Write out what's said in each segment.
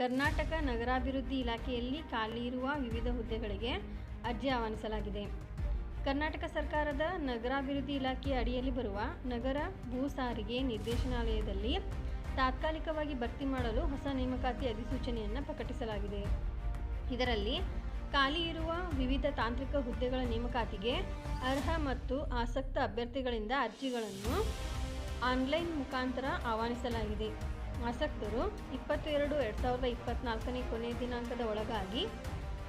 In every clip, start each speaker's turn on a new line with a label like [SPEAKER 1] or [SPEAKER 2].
[SPEAKER 1] ಕರ್ನಾಟಕ ನಗರಾಭಿವೃದ್ಧಿ ಇಲಾಖೆಯಲ್ಲಿ ಖಾಲಿ ಇರುವ ವಿವಿಧ ಹುದ್ದೆಗಳಿಗೆ ಅರ್ಜಿ ಆಹ್ವಾನಿಸಲಾಗಿದೆ. ಕರ್ನಾಟಕ ಸರ್ಕಾರದ ನಗರಾಭಿವೃದ್ಧಿ ಇಲಾಖೆಯ ಅಡಿಯಲ್ಲಿ ಬರುವ ನಗರ ಭೂ ಸಾರಿಗೆ ನಿರ್ದೇಶನಾಲಯದಲ್ಲಿ ತಾತ್ಕಾಲಿಕವಾಗಿ ಭರ್ತಿ ಮಾಡಲು ಹೊಸ ನೇಮಕಾತಿ ಅಧಿಸೂಚನೆಯನ್ನು ಪ್ರಕಟಿಸಲಾಗಿದೆ. ಇದರಲ್ಲಿ ಖಾಲಿ ಇರುವ ವಿವಿಧ ತಾಂತ್ರಿಕ ಹುದ್ದೆಗಳ ನೇಮಕಾತಿಗೆ ಅರ್ಹ ಮತ್ತು ಆಸಕ್ತ ಅಭ್ಯರ್ಥಿಗಳಿಂದ ಅರ್ಜಿಗಳನ್ನು ಆನ್ಲೈನ್ ಮುಖಾಂತರ ಆಹ್ವಾನಿಸಲಾಗಿದೆ. ಆಸಕ್ತರು ಇಪ್ಪತ್ತು ಎರಡು ಎರಡು ಸಾವಿರದ ಇಪ್ಪತ್ತ್ನಾಲ್ಕನೇ ಕೊನೆಯ ದಿನಾಂಕದ ಒಳಗಾಗಿ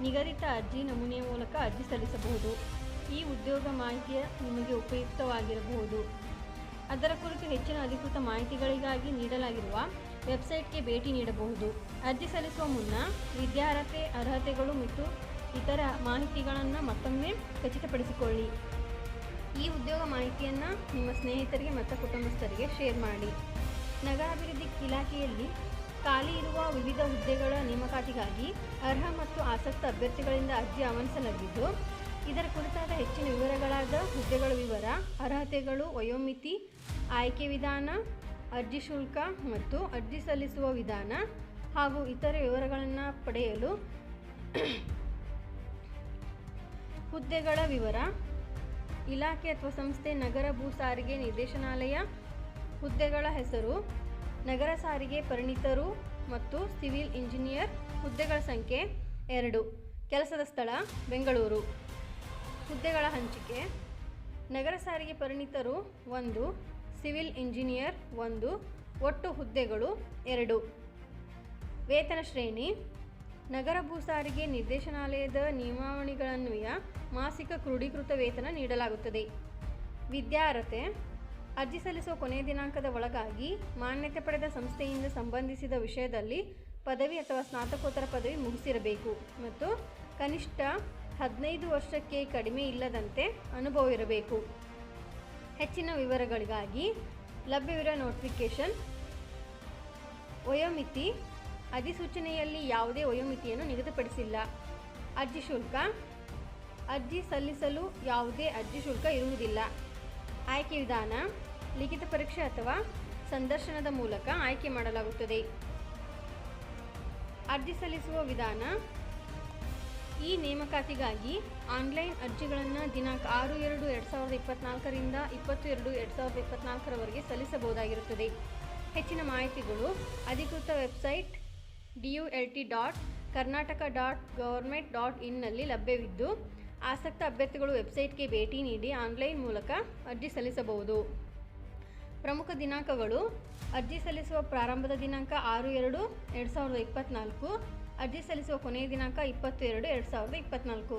[SPEAKER 1] ನಿಗದಿತ ಅರ್ಜಿ ನಮೂನೆಯ ಮೂಲಕ ಅರ್ಜಿ ಸಲ್ಲಿಸಬಹುದು. ಈ ಉದ್ಯೋಗ ಮಾಹಿತಿಯ ನಿಮಗೆ ಉಪಯುಕ್ತವಾಗಿರಬಹುದು. ಅದರ ಕುರಿತು ಹೆಚ್ಚಿನ ಅಧಿಕೃತ ಮಾಹಿತಿಗಳಿಗಾಗಿ ನೀಡಲಾಗಿರುವ ವೆಬ್ಸೈಟ್ಗೆ ಭೇಟಿ ನೀಡಬಹುದು. ಅರ್ಜಿ ಸಲ್ಲಿಸುವ ಮುನ್ನ ವಿದ್ಯಾರ್ಹತೆ, ಅರ್ಹತೆಗಳು ಮತ್ತು ಇತರ ಮಾಹಿತಿಗಳನ್ನು ಮತ್ತೊಮ್ಮೆ ಖಚಿತಪಡಿಸಿಕೊಳ್ಳಿ. ಈ ಉದ್ಯೋಗ ಮಾಹಿತಿಯನ್ನು ನಿಮ್ಮ ಸ್ನೇಹಿತರಿಗೆ ಮತ್ತು ಕುಟುಂಬಸ್ಥರಿಗೆ ಶೇರ್ ಮಾಡಿ. ನಗರಾಭಿವೃದ್ಧಿ ಇಲಾಖೆಯಲ್ಲಿ ಖಾಲಿ ಇರುವ ವಿವಿಧ ಹುದ್ದೆಗಳ ನೇಮಕಾತಿಗಾಗಿ ಅರ್ಹ ಮತ್ತು ಆಸಕ್ತ ಅಭ್ಯರ್ಥಿಗಳಿಂದ ಅರ್ಜಿ ಆಹ್ವಾನಿಸಲಾಗಿದ್ದು, ಇದರ ಕುರಿತಾದ ಹೆಚ್ಚಿನ ವಿವರಗಳಾದ ಹುದ್ದೆಗಳ ವಿವರ, ಅರ್ಹತೆಗಳು, ವಯೋಮಿತಿ, ಆಯ್ಕೆ ವಿಧಾನ, ಅರ್ಜಿ ಶುಲ್ಕ ಮತ್ತು ಅರ್ಜಿ ಸಲ್ಲಿಸುವ ವಿಧಾನ ಹಾಗೂ ಇತರೆ ವಿವರಗಳನ್ನು ಪಡೆಯಲು ಹುದ್ದೆಗಳ ವಿವರ, ಇಲಾಖೆ ಅಥವಾ ಸಂಸ್ಥೆ ನಗರ ಭೂ ಸಾರಿಗೆ ನಿರ್ದೇಶನಾಲಯ ಹುದ್ದೆಗಳ ಹೆಸರು, ನಗರ ಸಾರಿಗೆ ಪರಿಣಿತರು ಮತ್ತು ಸಿವಿಲ್ ಇಂಜಿನಿಯರ್ ಹುದ್ದೆಗಳ ಸಂಖ್ಯೆ ಎರಡು. ಕೆಲಸದ ಸ್ಥಳ, ಬೆಂಗಳೂರು. ಹುದ್ದೆಗಳ ಹಂಚಿಕೆ, ನಗರ ಸಾರಿಗೆ ಪರಿಣಿತರು ಒಂದು, ಸಿವಿಲ್ ಇಂಜಿನಿಯರ್ ಒಂದು, ಒಟ್ಟು ಹುದ್ದೆಗಳು ಎರಡು. ವೇತನ ಶ್ರೇಣಿ, ನಗರ ಭೂ ಸಾರಿಗೆ ನಿರ್ದೇಶನಾಲಯದ ನಿಯಮಾವಳಿಗಳನ್ವಯ ಮಾಸಿಕ ಕ್ರೋಢೀಕೃತ ವೇತನ ನೀಡಲಾಗುತ್ತದೆ. ವಿದ್ಯಾರ್ಹತೆ ಅರ್ಜಿ ಸಲ್ಲಿಸುವ ಕೊನೆಯ ದಿನಾಂಕದ ಒಳಗಾಗಿ ಮಾನ್ಯತೆ ಪಡೆದ ಸಂಸ್ಥೆಯಿಂದ ಸಂಬಂಧಿಸಿದ ವಿಷಯದಲ್ಲಿ ಪದವಿ ಅಥವಾ ಸ್ನಾತಕೋತ್ತರ ಪದವಿ ಮುಗಿಸಿರಬೇಕು. ಮತ್ತು ಕನಿಷ್ಠ ಹದಿನೈದು ವರ್ಷಕ್ಕೆ ಕಡಿಮೆ ಇಲ್ಲದಂತೆ ಅನುಭವ ಇರಬೇಕು. ಹೆಚ್ಚಿನ ವಿವರಗಳಿಗಾಗಿ ಲಭ್ಯವಿರುವ ನೋಟಿಫಿಕೇಷನ್, ವಯೋಮಿತಿ, ಅಧಿಸೂಚನೆಯಲ್ಲಿ ಯಾವುದೇ ವಯೋಮಿತಿಯನ್ನು ನಿಗದಿಪಡಿಸಿಲ್ಲ. ಅರ್ಜಿ ಶುಲ್ಕ, ಅರ್ಜಿ ಸಲ್ಲಿಸಲು ಯಾವುದೇ ಅರ್ಜಿ ಶುಲ್ಕ ಇರುವುದಿಲ್ಲ. ಆಯ್ಕೆ ವಿಧಾನ, ಲಿಖಿತ ಪರೀಕ್ಷೆ ಅಥವಾ ಸಂದರ್ಶನದ ಮೂಲಕ ಆಯ್ಕೆ ಮಾಡಲಾಗುತ್ತದೆ. ಅರ್ಜಿ ಸಲ್ಲಿಸುವ ವಿಧಾನ, ಈ ನೇಮಕಾತಿಗಾಗಿ ಆನ್ಲೈನ್ ಅರ್ಜಿಗಳನ್ನು ದಿನಾಂಕ ಆರು ಎರಡು ಎರಡು ಸಾವಿರದ ಇಪ್ಪತ್ತ್ನಾಲ್ಕರಿಂದ ಇಪ್ಪತ್ತು ಎರಡು ಎರಡು ಸಾವಿರದ ಇಪ್ಪತ್ತ್ನಾಲ್ಕರವರೆಗೆ ಸಲ್ಲಿಸಬಹುದಾಗಿರುತ್ತದೆ. ಹೆಚ್ಚಿನ ಮಾಹಿತಿಗಳು ಅಧಿಕೃತ website D U L T dot Karnataka dot government dot ಇನ್ನಲ್ಲಿ ಲಭ್ಯವಿದ್ದು ಆಸಕ್ತ ಅಭ್ಯರ್ಥಿಗಳು ವೆಬ್ಸೈಟ್ಗೆ ಭೇಟಿ ನೀಡಿ ಆನ್ಲೈನ್ ಮೂಲಕ ಅರ್ಜಿ ಸಲ್ಲಿಸಬಹುದು. ಪ್ರಮುಖ ದಿನಾಂಕಗಳು, ಅರ್ಜಿ ಸಲ್ಲಿಸುವ ಪ್ರಾರಂಭದ ದಿನಾಂಕ ಆರು ಎರಡು ಎರಡು ಸಾವಿರದ ಇಪ್ಪತ್ತ್ನಾಲ್ಕು ಅರ್ಜಿ ಸಲ್ಲಿಸುವ ಕೊನೆಯ ದಿನಾಂಕ ಇಪ್ಪತ್ತು ಎರಡು ಎರಡು ಸಾವಿರದ ಇಪ್ಪತ್ತ್ನಾಲ್ಕು